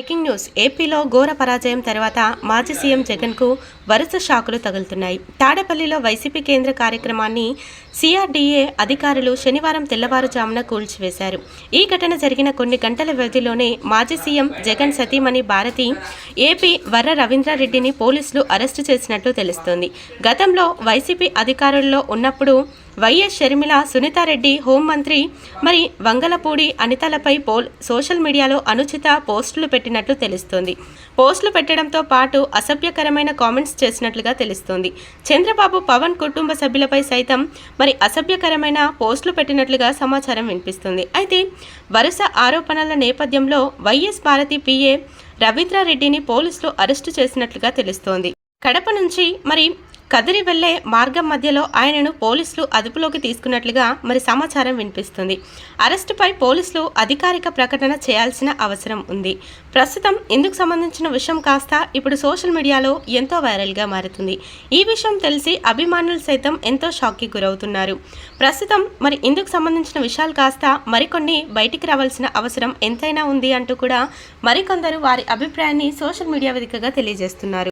Breaking news. ఏపీలో ఘోర పరాజయం తర్వాత మాజీ సీఎం జగన్కు వరుస షాకులు తగులుతున్నాయి. తాడేపల్లిలో వైసీపీ కేంద్ర కార్యక్రమాన్ని సిఆర్డీఏ అధికారులు శనివారం తెల్లవారుజామున కూల్చివేశారు. ఈ ఘటన జరిగిన కొన్ని గంటల వ్యవధిలోనే మాజీ సీఎం జగన్ సతీమణి భారతి ఏపీ వర్ర రవీంద్రారెడ్డిని పోలీసులు అరెస్టు చేసినట్లు తెలుస్తోంది. గతంలో వైసీపీ అధికారుల్లో ఉన్నప్పుడు వైఎస్ షర్మిల సునీతారెడ్డి హోంమంత్రి మరి వంగలపూడి అనితలపై పోల్ సోషల్ మీడియాలో అనుచిత పోస్టులు పెట్టినట్లు తెలుస్తోంది. పోస్టులు పెట్టడంతో పాటు అసభ్యకరమైన కామెంట్స్ చేసినట్లుగా తెలుస్తోంది. చంద్రబాబు పవన్ కుటుంబ సభ్యులపై సైతం మరి అసభ్యకరమైన పోస్టులు పెట్టినట్లుగా సమాచారం వినిపిస్తుంది. అయితే వరుస ఆరోపణల నేపథ్యంలో వైఎస్ భారతి పిఏ రవీంద్రారెడ్డిని పోలీసులు అరెస్టు చేసినట్లుగా తెలుస్తోంది. కడప నుంచి మరి కదిరి వెళ్ళే మార్గం మధ్యలో ఆయనను పోలీసులు అదుపులోకి తీసుకున్నట్లుగా మరి సమాచారం వినిపిస్తుంది. అరెస్టుపై పోలీసులు అధికారిక ప్రకటన చేయాల్సిన అవసరం ఉంది. ప్రస్తుతం ఇందుకు సంబంధించిన విషయం కాస్త ఇప్పుడు సోషల్ మీడియాలో ఎంతో వైరల్గా మారుతుంది. ఈ విషయం తెలిసి అభిమానులు సైతం ఎంతో షాక్కి గురవుతున్నారు. ప్రస్తుతం మరి ఇందుకు సంబంధించిన విషయాలు కాస్త మరికొన్ని బయటికి రావాల్సిన అవసరం ఎంతైనా ఉంది అంటూ కూడా మరికొందరు వారి అభిప్రాయాన్ని సోషల్ మీడియా వేదికగా తెలియజేస్తున్నారు.